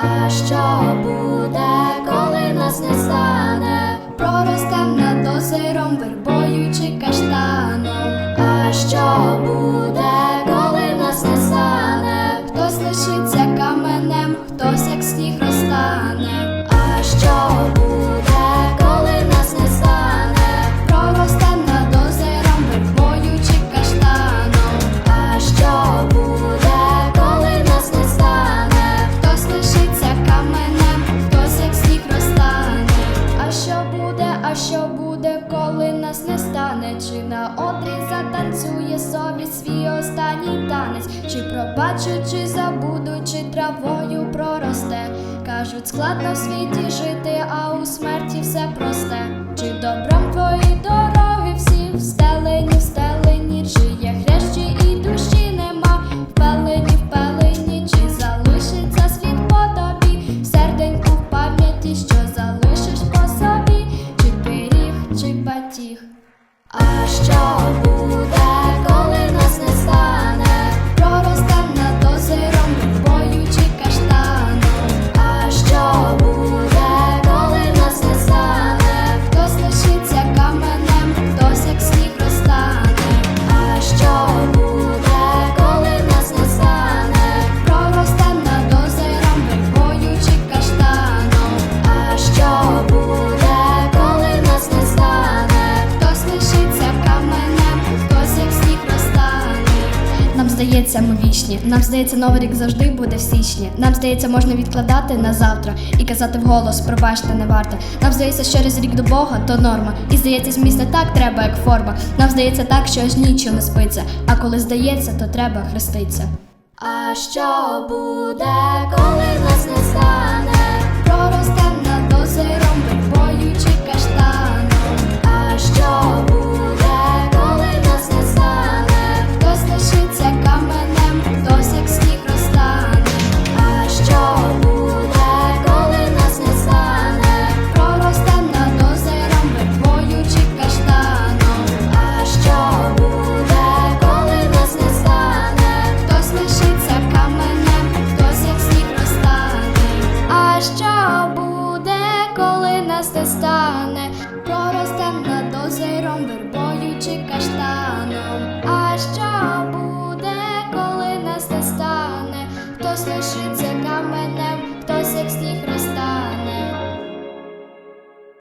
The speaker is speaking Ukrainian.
А що буде, коли нас не стане? Проростем над озером, вербою чи каштаном? А що буде? стане, чи на одрі затанцює собі свій останній танець, чи пробачу, чи забуду, чи травою проросте. Кажуть, складно в світі жити. здається, ми вічні. Нам здається, новий рік завжди буде в січні. Нам здається, можна відкладати на завтра і казати вголос, пробачте, не варто. Нам здається, що через рік до Бога то норма. І здається, зміст не так треба, як форма. Нам здається так, що аж нічого не спиться. А коли здається, то треба хреститься. А що буде, коли нас не стане? нас не стане, проросте над озером, вербою чи каштаном. А що буде, коли нас не стане? Хтось лишиться каменем, хтось як сніг.